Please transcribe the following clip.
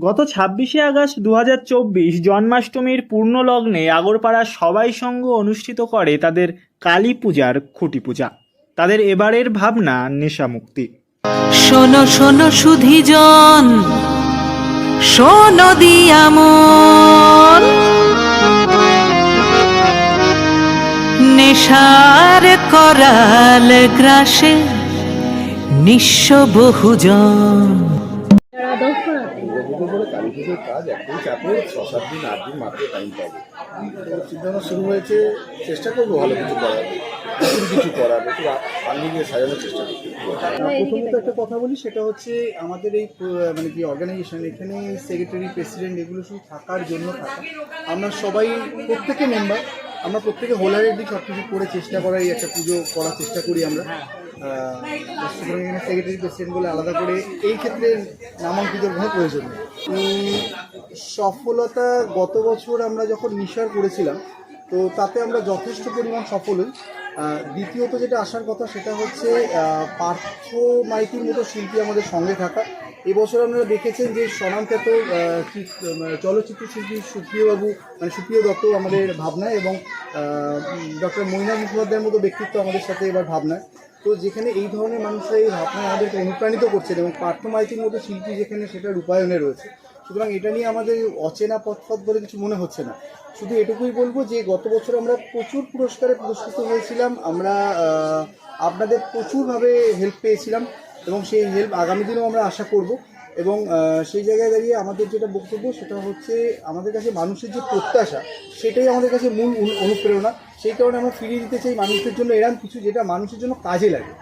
গত ছাব্বিশে আগস্ট দু হাজার চব্বিশ জন্মাষ্টমীর পূর্ণ লগ্নে আগরপাড়ার সবাই সঙ্গ অনুষ্ঠিত করে তাদের কালী পূজার খুঁটি পূজা। তাদের এবারের ভাবনা নেশামুক্তি শোনো শোনো সুধিজন, শোনো দিয়ামন। নেশার করাল গ্রাসে নিঃস্ব বহুজন। দুর্গাপুজো করে কালী পুজোর কাজ একদমই চাপে ছ সাত দিন আট দিন মাত্র টাইম পাবো। তো চিন্তাভাবনা শুরু হয়েছে চেষ্টা করব ভালো কিছু করার। নতুন কিছু করার একটু আঙ্গিকে সাজানোর চেষ্টা প্রথমত একটা কথা বলি সেটা হচ্ছে আমাদের এই মানে কি অর্গানাইজেশন এখানে সেক্রেটারি প্রেসিডেন্ট এগুলো শুধু থাকার জন্য থাকা। আমরা সবাই প্রত্যেকে মেম্বার আমরা প্রত্যেকে হোলারেডলি সব কিছু করে চেষ্টা করার এই একটা পুজো করার চেষ্টা করি আমরা। সুতরাং এখানে সেক্রেটারি প্রেসিডেন্টগুলো আলাদা করে এই ক্ষেত্রে নামাঙ্কিতর কোনো প্রয়োজন সফলতা গত বছর আমরা যখন নিশার করেছিলাম, তো তাতে আমরা যথেষ্ট পরিমাণ সফল হই। দ্বিতীয়ত যেটা আসার কথা সেটা হচ্ছে পার্থ মাইতির মতো শিল্পী আমাদের সঙ্গে থাকা। এবছর আপনারা দেখেছেন যে স্বনামখ্যাত চলচ্চিত্র শিল্পী সুপ্রিয়বাবু মানে সুপ্রিয় দত্ত আমাদের ভাবনায় এবং ডক্টর মৈনা মুখোপাধ্যায়ের মতো ব্যক্তিত্ব আমাদের সাথে এবার ভাবনায়। তো যেখানে এই ধরনের মানুষরা এই ভাবনা আমাদেরকে অনুপ্রাণিত করছেন এবং পার্থ মাইতির মতো শিল্পী যেখানে সেটা রূপায়ণে রয়েছে, সুতরাং এটা নিয়ে আমাদের অচেনা পথপথ বলে কিছু মনে হচ্ছে না। শুধু এটুকুই বলব যে গত বছর আমরা প্রচুর পুরস্কারে পুরস্কৃত হয়েছিলাম, আমরা আপনাদের প্রচুরভাবে হেল্প পেয়েছিলাম এবং সেই হেল্প আগামী দিনেও আমরা আশা করব এবং সেই জায়গায় দাঁড়িয়ে আমাদের যেটা বক্তব্য সেটা হচ্ছে আমাদের কাছে মানুষের যে প্রত্যাশা সেটাই আমাদের কাছে মূল অনু- অনুপ্রেরণা। সেই কারণে আমরা ফিরিয়ে দিতে চাই মানুষদের জন্য এরকম কিছু যেটা মানুষের জন্য কাজে লাগে।